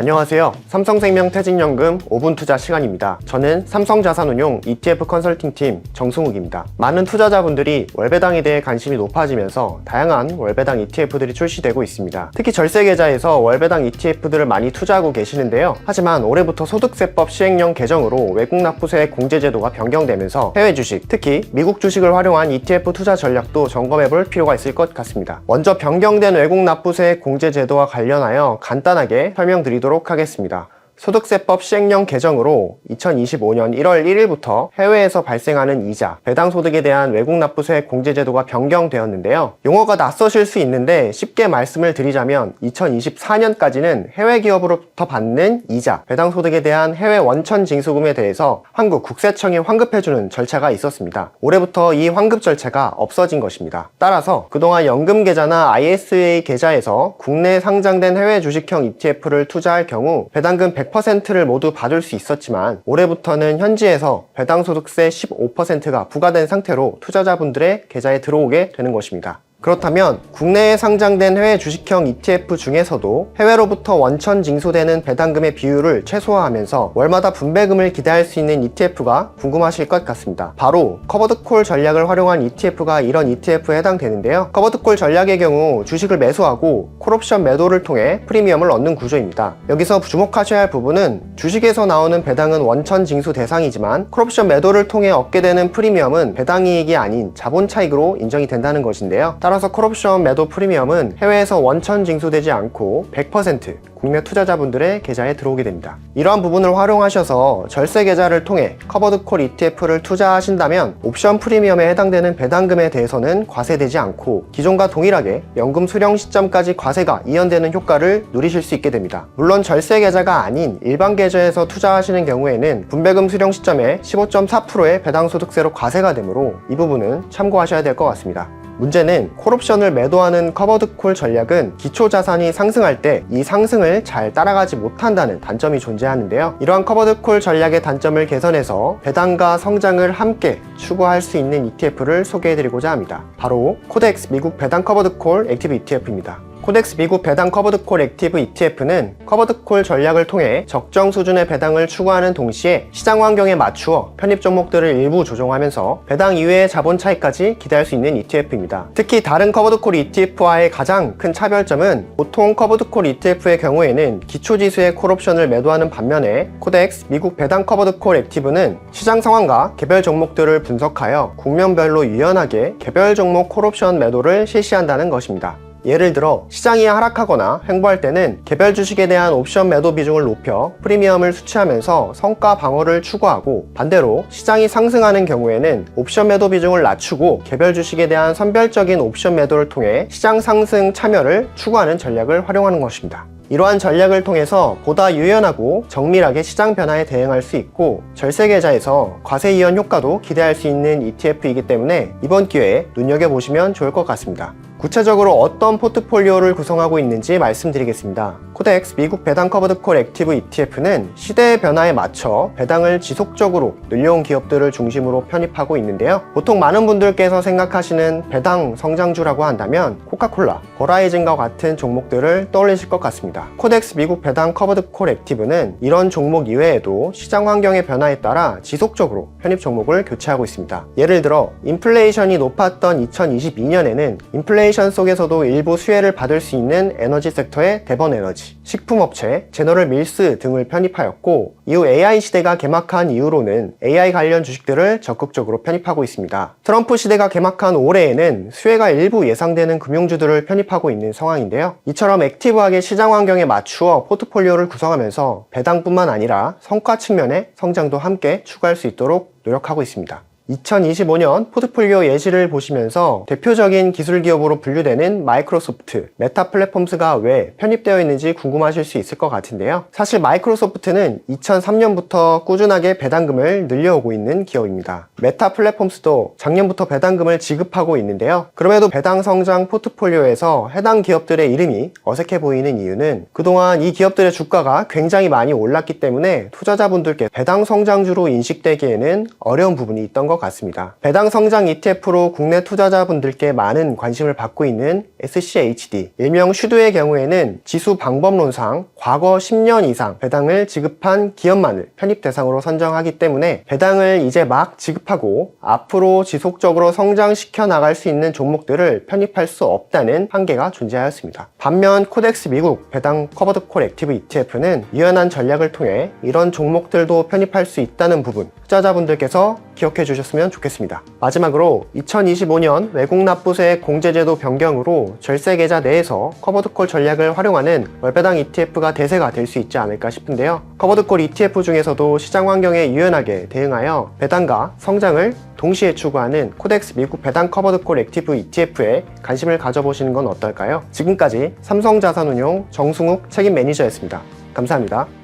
안녕하세요. 삼성생명 퇴직연금 5분 투자 시간입니다. 저는 삼성자산운용 ETF 컨설팅팀 정승욱입니다. 많은 투자자분들이 월배당에 대해 관심이 높아지면서 다양한 월배당 ETF들이 출시되고 있습니다. 특히 절세 계좌에서 월배당 ETF들을 많이 투자하고 계시는데요. 하지만 올해부터 소득세법 시행령 개정으로 외국 납부세 공제 제도가 변경되면서 해외 주식, 특히 미국 주식을 활용한 ETF 투자 전략도 점검해 볼 필요가 있을 것 같습니다. 먼저 변경된 외국 납부세 공제 제도와 관련하여 간단하게 설명드리도록 하겠습니다. 소득세법 시행령 개정으로 2025년 1월 1일부터 해외에서 발생하는 이자, 배당 소득에 대한 외국 납부세 공제 제도가 변경되었는데요. 용어가 낯서실 수 있는데 쉽게 말씀을 드리자면 2024년까지는 해외 기업으로부터 받는 이자, 배당 소득에 대한 해외 원천 징수금에 대해서 한국 국세청이 환급해주는 절차가 있었습니다. 올해부터 이 환급 절차가 없어진 것입니다. 따라서 그동안 연금 계좌나 ISA 계좌에서 국내에 상장된 해외 주식형 ETF를 투자할 경우 배당금 100%를 모두 받을 수 있었지만 올해부터는 현지에서 배당소득세 15%가 부과된 상태로 투자자분들의 계좌에 들어오게 되는 것입니다. 그렇다면 국내에 상장된 해외 주식형 ETF 중에서도 해외로부터 원천 징수되는 배당금의 비율을 최소화하면서 월마다 분배금을 기대할 수 있는 ETF가 궁금하실 것 같습니다. 바로 커버드콜 전략을 활용한 ETF가 이런 ETF에 해당되는데요. 커버드콜 전략의 경우 주식을 매수하고 콜옵션 매도를 통해 프리미엄을 얻는 구조입니다. 여기서 주목하셔야 할 부분은 주식에서 나오는 배당은 원천 징수 대상이지만 콜옵션 매도를 통해 얻게 되는 프리미엄은 배당이익이 아닌 자본 차익으로 인정이 된다는 것인데요. 따라서 콜옵션 매도 프리미엄은 해외에서 원천 징수되지 않고 100% 국내 투자자분들의 계좌에 들어오게 됩니다. 이러한 부분을 활용하셔서 절세 계좌를 통해 커버드 콜 ETF를 투자하신다면 옵션 프리미엄에 해당되는 배당금에 대해서는 과세되지 않고 기존과 동일하게 연금 수령 시점까지 과세가 이연되는 효과를 누리실 수 있게 됩니다. 물론 절세 계좌가 아닌 일반 계좌에서 투자하시는 경우에는 분배금 수령 시점에 15.4%의 배당소득세로 과세가 되므로 이 부분은 참고하셔야 될 것 같습니다. 문제는 콜옵션을 매도하는 커버드 콜 전략은 기초 자산이 상승할 때 이 상승을 잘 따라가지 못한다는 단점이 존재하는데요. 이러한 커버드 콜 전략의 단점을 개선해서 배당과 성장을 함께 추구할 수 있는 ETF를 소개해드리고자 합니다. 바로 코덱스 미국 배당 커버드 콜 액티브 ETF입니다. 코덱스 미국 배당 커버드콜 액티브 ETF는 커버드콜 전략을 통해 적정 수준의 배당을 추구하는 동시에 시장 환경에 맞추어 편입 종목들을 일부 조정하면서 배당 이외의 자본 차익까지 기대할 수 있는 ETF입니다. 특히 다른 커버드콜 ETF와의 가장 큰 차별점은 보통 커버드콜 ETF의 경우에는 기초지수의 콜옵션을 매도하는 반면에 코덱스 미국 배당 커버드콜 액티브는 시장 상황과 개별 종목들을 분석하여 국면별로 유연하게 개별 종목 콜옵션 매도를 실시한다는 것입니다. 예를 들어 시장이 하락하거나 횡보할 때는 개별 주식에 대한 옵션 매도 비중을 높여 프리미엄을 수취하면서 성과 방어를 추구하고 반대로 시장이 상승하는 경우에는 옵션 매도 비중을 낮추고 개별 주식에 대한 선별적인 옵션 매도를 통해 시장 상승 참여를 추구하는 전략을 활용하는 것입니다. 이러한 전략을 통해서 보다 유연하고 정밀하게 시장 변화에 대응할 수 있고 절세 계좌에서 과세 이연 효과도 기대할 수 있는 ETF이기 때문에 이번 기회에 눈여겨보시면 좋을 것 같습니다. 구체적으로 어떤 포트폴리오를 구성하고 있는지 말씀드리겠습니다. 코덱스 미국 배당 커버드 콜 액티브 ETF는 시대의 변화에 맞춰 배당을 지속적으로 늘려온 기업들을 중심으로 편입하고 있는데요. 보통 많은 분들께서 생각하시는 배당 성장주라고 한다면 코카콜라, 버라이즌과 같은 종목들을 떠올리실 것 같습니다. 코덱스 미국 배당 커버드 콜 액티브는 이런 종목 이외에도 시장 환경의 변화에 따라 지속적으로 편입 종목을 교체하고 있습니다. 예를 들어 인플레이션이 높았던 2022년에는 인플레이 션 속에서도 일부 수혜를 받을 수 있는 에너지 섹터의 대번 에너지, 식품업체, 제너럴 밀스 등을 편입하였고 이후 AI 시대가 개막한 이후로는 AI 관련 주식들을 적극적으로 편입하고 있습니다. 트럼프 시대가 개막한 올해에는 수혜가 일부 예상되는 금융주들을 편입하고 있는 상황인데요. 이처럼 액티브하게 시장 환경에 맞추어 포트폴리오를 구성하면서 배당뿐만 아니라 성과 측면의 성장도 함께 추구할 수 있도록 노력하고 있습니다. 2025년 포트폴리오 예시를 보시면서 대표적인 기술 기업으로 분류되는 마이크로소프트, 메타 플랫폼스가 왜 편입되어 있는지 궁금하실 수 있을 것 같은데요. 사실 마이크로소프트는 2003년부터 꾸준하게 배당금을 늘려오고 있는 기업입니다. 메타 플랫폼스도 작년부터 배당금을 지급하고 있는데요. 그럼에도 배당 성장 포트폴리오에서 해당 기업들의 이름이 어색해 보이는 이유는 그동안 이 기업들의 주가가 굉장히 많이 올랐기 때문에 투자자분들께 배당 성장주로 인식되기에는 어려운 부분이 있던 것것 같습니다. 배당 성장 ETF로 국내 투자자분들께 많은 관심을 받고 있는 SCHD, 일명 슈드의 경우에는 지수 방법론상 과거 10년 이상 배당을 지급한 기업만을 편입 대상으로 선정하기 때문에 배당을 이제 막 지급하고 앞으로 지속적으로 성장시켜 나갈 수 있는 종목들을 편입할 수 없다는 한계가 존재하였습니다. 반면 코덱스 미국 배당 커버드 콜 액티브 ETF는 유연한 전략을 통해 이런 종목들도 편입할 수 있다는 부분 투자자분들께서 기억해 주셨으면 좋겠습니다. 마지막으로 2025년 외국 납부세 공제제도 변경으로 절세 계좌 내에서 커버드콜 전략을 활용하는 월배당 ETF 가 대세가 될 수 있지 않을까 싶은데요. 커버드콜 ETF 중에서도 시장 환경에 유연하게 대응하여 배당과 성장을 동시에 추구하는 코덱스 미국 배당 커버드콜 액티브 ETF에 관심을 가져보시는 건 어떨까요? 지금까지 삼성자산운용 정승욱 책임 매니저였습니다. 감사합니다.